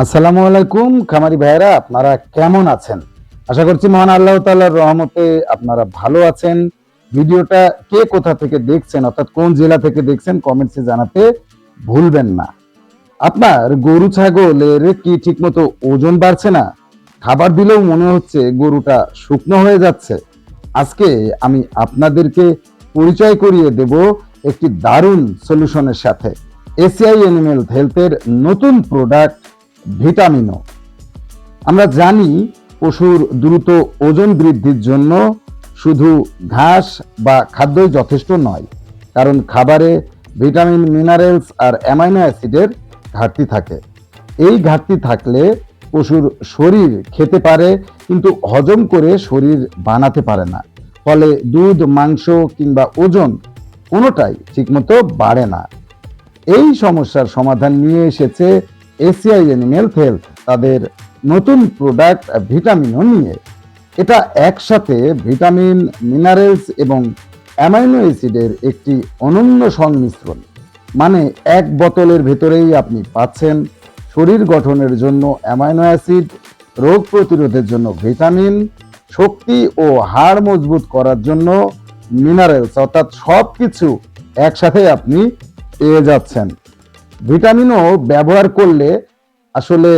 আসসালামু আলাইকুম, খামারি ভাইরা আপনারা কেমন আছেন? আশা করছি মহান আল্লাহ তাআলার রহমতে আপনারা ভালো আছেন। ভিডিওটা কে কোথা থেকে দেখছেন, অর্থাৎ কোন জেলা থেকে দেখছেন কমেন্টসে জানাতে ভুলবেন না। আপনার গরু, ছাগলের কি ঠিকমতো ওজন বাড়ছে না? খাবার দিলেও মনে হচ্ছে গরুটা শুকনো হয়ে যাচ্ছে। আজকে আমি আপনাদেরকে পরিচয় করিয়ে দেব একটি দারুণ সলিউশনের সাথে। এসিআই অ্যানিমেল হেলথের নতুন প্রোডাক্ট ভিটামিনও আমরা জানি পশুর দ্রুত ওজন বৃদ্ধির জন্য শুধু ঘাস বা খাদ্যই যথেষ্ট নয়, কারণ খাবারে ভিটামিন, মিনারেলস আর অ্যামাইনো অ্যাসিডের ঘাটতি থাকে। এই ঘাটতি থাকলে পশুর শরীর খেতে পারে, কিন্তু হজম করে শরীর বানাতে পারে না। ফলে দুধ, মাংস কিংবা ওজন কোনোটাই ঠিকমতো বাড়ে না। এই সমস্যার সমাধান নিয়ে এসেছে এসিআই অ্যানিমেল হেলথ তাদের নতুন প্রোডাক্ট ভিটামিনও নিয়ে। এটা একসাথে ভিটামিন মিনারেলস এবং অ্যামাইনো অ্যাসিডের একটি অনন্য সংমিশ্রণ। মানে এক বোতলের ভেতরেই আপনি পাচ্ছেন শরীর গঠনের জন্য অ্যামাইনো অ্যাসিড রোগ প্রতিরোধের জন্য ভিটামিন, শক্তি ও হাড় মজবুত করার জন্য মিনারেলস অর্থাৎ সব কিছু একসাথে আপনি পেয়ে যাচ্ছেন। ভিটামিনও ব্যবহার করলে আসলে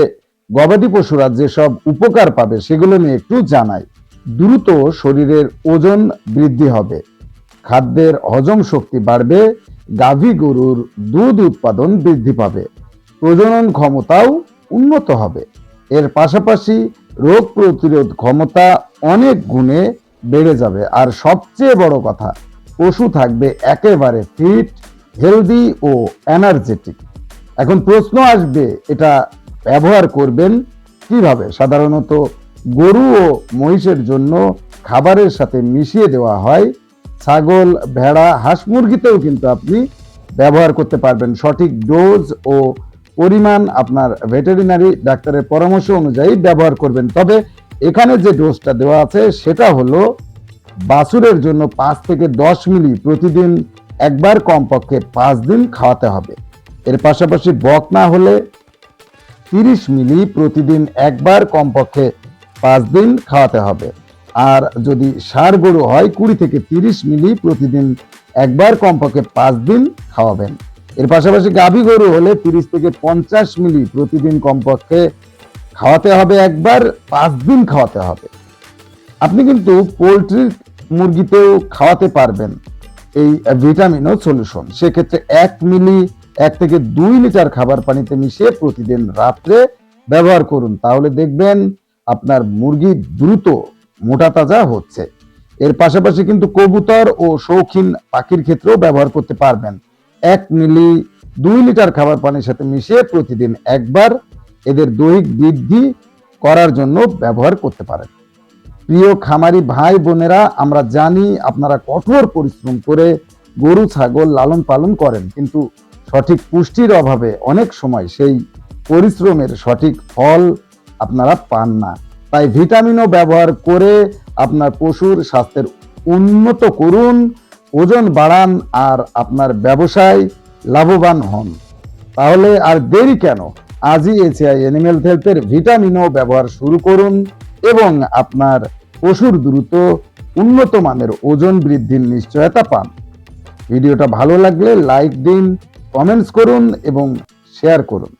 গবাদি পশুরা যেসব উপকার পাবে সেগুলো নিয়ে একটু জানাই। দ্রুত শরীরের ওজন বৃদ্ধি হবে, খাদ্যের হজম শক্তি বাড়বে, গাভী গরুর দুধ উৎপাদন বৃদ্ধি পাবে, প্রজনন ক্ষমতাও উন্নত হবে। এর পাশাপাশি রোগ প্রতিরোধ ক্ষমতা অনেক গুণে বেড়ে যাবে। আর সবচেয়ে বড় কথা, পশু থাকবে একেবারে ফিট, হেলদি ও এনার্জেটিক। এখন প্রশ্ন আসবে, এটা ব্যবহার করবেন কীভাবে? সাধারণত গরু ও মহিষের জন্য খাবারের সাথে মিশিয়ে দেওয়া হয়। ছাগল, ভেড়া, হাঁস মুরগিতেও কিন্তু আপনি ব্যবহার করতে পারবেন। সঠিক ডোজ ও পরিমাণ আপনার ভেটেরিনারি ডাক্তারের পরামর্শ অনুযায়ী ব্যবহার করবেন। তবে এখানে যে ডোজটা দেওয়া আছে, সেটা হলো বাছুরের জন্য পাঁচ থেকে দশ মিলি প্রতিদিন একবার কমপক্ষে পাঁচ দিন খাওয়াতে হবে। এর পাশাপাশি বক না হলে তিরিশ মিলি প্রতিদিন একবার কমপক্ষে পাঁচ দিন খাওয়াতে হবে। আর যদি ষাঁড় গরু হয়, কুড়ি থেকে তিরিশ মিলি প্রতিদিন একবার কমপক্ষে পাঁচ দিন খাওয়াবেন। এর পাশাপাশি গাভী গরু হলে তিরিশ থেকে পঞ্চাশ মিলি প্রতিদিন কমপক্ষে খাওয়াতে হবে একবার, পাঁচ দিন খাওয়াতে হবে। আপনি কিন্তু পোলট্রির মুরগিতেও খাওয়াতে পারবেন এই ভিটামিন ও সলিউশন। সেক্ষেত্রে এক মিলি এক থেকে দুই লিটার খাবার পানিতে মিশিয়ে প্রতিদিন রাত্রে ব্যবহার করুন। তাহলে দেখবেন আপনার মুরগি দ্রুত মোটা তাজা হচ্ছে। এর পাশাপাশি কিন্তু কবুতর ও শৌখিন পাখির ক্ষেত্রেও ব্যবহার করতে পারবেন। এক মিলি, দুই লিটার খাবার পানির সাথে মিশিয়ে প্রতিদিন একবার এদের দৈহিক বৃদ্ধি করার জন্য ব্যবহার করতে পারেন। প্রিয় খামারি ভাই বোনেরা, আমরা জানি আপনারা কঠোর পরিশ্রম করে গরু, ছাগল লালন পালন করেন, কিন্তু সঠিক পুষ্টির অভাবে অনেক সময় সেই পরিশ্রমের সঠিক ফল আপনারা পান না। তাই ভিটামিনও ব্যবহার করে আপনার পশুর স্বাস্থ্যের উন্নত করুন, ওজন বাড়ান আর আপনার ব্যবসায় লাভবান হন। তাহলে আর দেরি কেন? আজই এসিআই অ্যানিমেল হেলথের ভিটামিনও ব্যবহার শুরু করুন এবং আপনার পশুর দ্রুত উন্নত মানের ওজন বৃদ্ধির নিশ্চয়তা পান। ভিডিওটা ভালো লাগলে লাইক দিন কমেন্টস করুন এবং শেয়ার করুন।